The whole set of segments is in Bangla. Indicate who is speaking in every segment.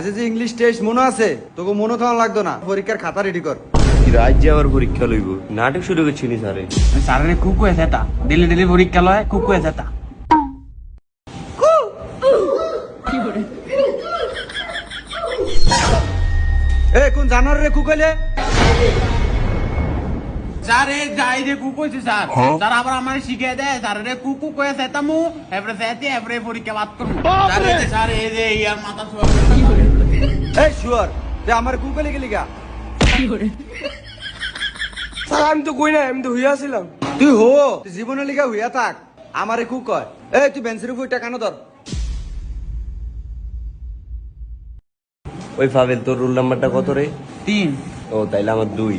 Speaker 1: আজকে যে ইংলিশ টেস্ট মনে আছে তোকে মনে থাকা লাগতো না। পরীক্ষার খাতা রেডি কর।
Speaker 2: রাজ্যে আবার পরীক্ষা লইব? নাটক শুরু স্যারে।
Speaker 3: পরীক্ষা লয়
Speaker 1: এ কোন জানোয়ার রে কুকলে
Speaker 3: এই যাই রে কুকু স্যার। স্যার আবার আমার শিখিয়ে দেয় স্যার রে কুকু কয়ে সেতা মু এবারে সেতে এবারে পরীক্ষা বাদ করব স্যার এই যে, ইয়ার মাথা
Speaker 1: এই শুয়ার তুই আমার কুকলে গেলি গা।
Speaker 4: স্যার আমি তো কই না আমি তো হইয়াছিলাম
Speaker 1: তুই হো তুই জীবনে লিখা হইয়া থাক আমারে কুক কয়। এই তুই বেঞ্চের উপর টাকা ধর।
Speaker 2: ওই ফাবেল তোর রোল নাম্বারটা কত রে?
Speaker 3: তিন।
Speaker 2: ও তাইলে আমার দুই।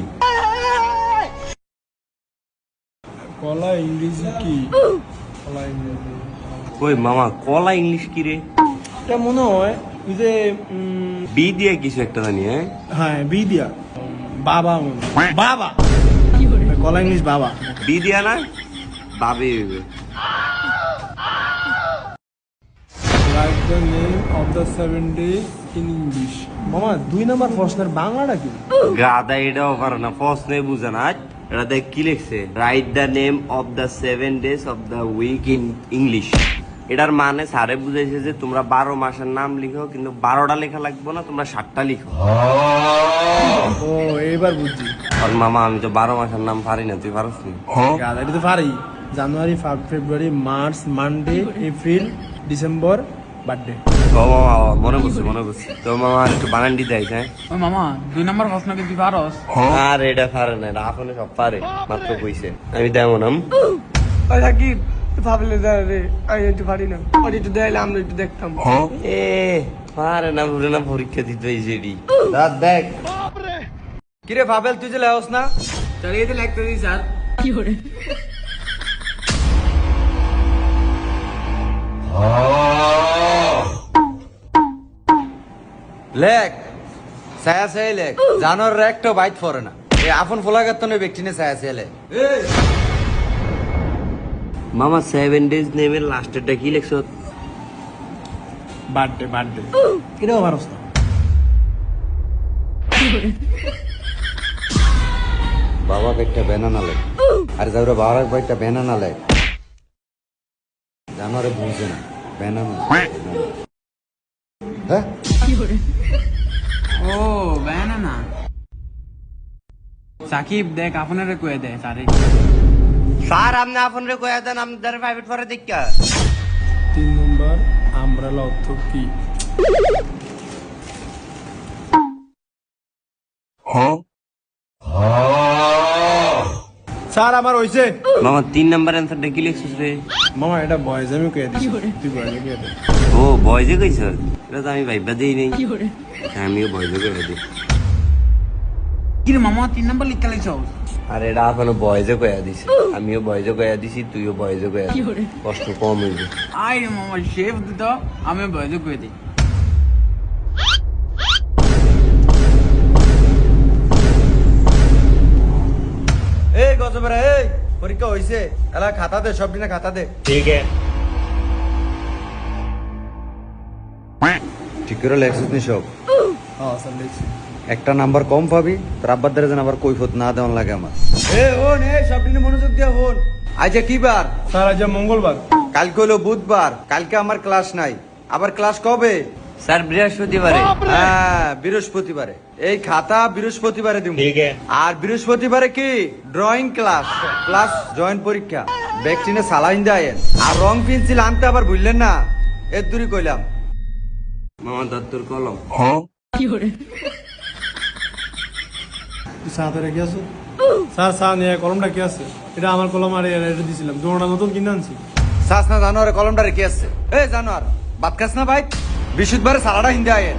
Speaker 4: কলা ইংরেজি কি? কলা ইংরেজি।
Speaker 2: ওই মামা কলা ইংলিশ কি রে?
Speaker 4: এটা মনে হয় ওই যে
Speaker 2: বি দিয়ে কিছু একটা জানি হ্যাঁ?
Speaker 4: হ্যাঁ বি দিয়া। বাবা বাবা। কলা ইংলিশ বাবা।
Speaker 2: বি দিয়া না? বাবে।
Speaker 4: Write the name of the seven in English মামা দুই নাম্বার প্রশ্নের বাংলাটা কি?
Speaker 2: গাদা এটাও পারে না ফার্স্ট বুঝে না। এটা দেখ কি লিখছে? Write the name of the seven days of the week in English এটার মানে স্যারে বুঝাইছে যে তোমরা বারো মাসের নাম লিখো কিন্তু বারোটা লেখা লাগবে না তোমরা সাতটা লিখো।
Speaker 4: ও এইবার বুঝছি।
Speaker 2: আর মামা আমি তো বারো মাসের নাম পারি না তুই পারস নি?
Speaker 4: এটা তো পারি। January February March Monday April December birthday.
Speaker 2: ও মামা মনে করছি মনে করছি তো মামা আর একটু বানান দিতে আইস হ্যাঁ?
Speaker 3: ওই মামা দুই নম্বর প্রশ্ন কি তুই পারস?
Speaker 2: আর এটা পারে না এটা আপনি সব পারে মাত্র কইছে। আমি দেবো নাম।
Speaker 4: কি ভাবলে রে আমি একটু পারি না। একটু দেখাইলে আমরা একটু দেখতাম।
Speaker 2: এ পারে না ভুলে না পরীক্ষা দিতে দাঁত দেখ।
Speaker 1: কিরে ভাবেল তুই যে লেওস না?
Speaker 3: স্যার এই যে লিখতে দিই স্যার
Speaker 1: লেখ। ছায়া ছায়া লেখ। জানোয়ার রে একটা বাইট ফরে না। এই আপন ফোলাগাত তো ব্যক্তি নে ছায়া ছায়া লেখ।
Speaker 2: মামা সেভেন ডেজ নেমের লাস্টেরটা কি লেখছ?
Speaker 4: বার্থডে বার্থডে এটাও পারস না
Speaker 1: বাবাকে একটা ব্যানানা লেখ। আর যাওরে বাবার একটা ব্যানানা লেখ। জানোয়ারে বুঝছে না। ব্যানানা হ্যাঁ?
Speaker 3: ও ব্যানানা সাকিব দেখ আপনার কয়ে দেয় স্যারে
Speaker 2: স্যার আপনি আপন রে কয়া দেন আপনাদের প্রাইভেট পরে দেখা
Speaker 4: তিন নম্বর আমব্রেলা অর্থ কি স্যার আমার হইছে
Speaker 2: মামা তিন নাম্বার অ্যান্সারটা কি লিখছিস রে
Speaker 4: মামা এটা বয়েজ আমি কয়ে দিছি তুই বয়েজ কয়ে দে
Speaker 2: ও বয়জে কইছ এটা তো আমি ভাইবা দেই নাই আমিও বয়জে কইরা দিই
Speaker 3: কি রে মামা তিন নম্বর লিখতে লিখছ
Speaker 2: আর এটা এখনও বয়জে কয়া দিছি। আমিও বয়জে কয়া দিছি তুইও বয়জে কয়া কষ্ট কম হইবে
Speaker 3: আই রে মামা শেফ দিত আমি বয়স কয়ে দিই।
Speaker 1: এই গজবেরা এই পরীক্ষা হইছে। এলা খাতা দে সব দিনে খাতা দে।
Speaker 2: ঠিক আছে।
Speaker 1: ঠিক করে লেখছিস নি সব?
Speaker 4: হ্যাঁ স্যার লিখছি।
Speaker 1: একটা নাম্বার কম পাবি তোর আব্বার দ্বারা যেন আবার কৈফত না দেওয়ান লাগে আমার। এ হন এ সব মনোযোগ দিয়া হন। আজ কি বার?
Speaker 4: স্যার আজ মঙ্গলবার।
Speaker 1: কালকে হলো বুধবার কালকে আমার ক্লাস নাই। আবার ক্লাস কবে?
Speaker 2: স্যার বৃহস্পতিবারে।
Speaker 1: হ্যাঁ বৃহস্পতিবারে। এই খাতা বৃহস্পতিবারে দিব। আর বৃহস্পতিবারে কি? ড্রয়িং ক্লাস ক্লাস জয়েন পরীক্ষা। ভ্যাকসিনে সালাইন দেয় আর রং পেন্সিল আনতে আবার ভুললেন না? এর দূরই কইলাম।
Speaker 2: মামা দত্তর কলম।
Speaker 4: তুই সাথে রেখে আসো স্যার স্যার নিয়ে কলমটা কি আছে? এটা আমার কলম আর এটা দিছিলাম। দুটা নতুন কিনে আনছি।
Speaker 1: সাস না জানোয়ারে কলমটা রেখে আসছে এ জানোয়ার বাদ খাস না ভাই? বিশুদ্ধ বারে সারাটা হিন্দে আয়েন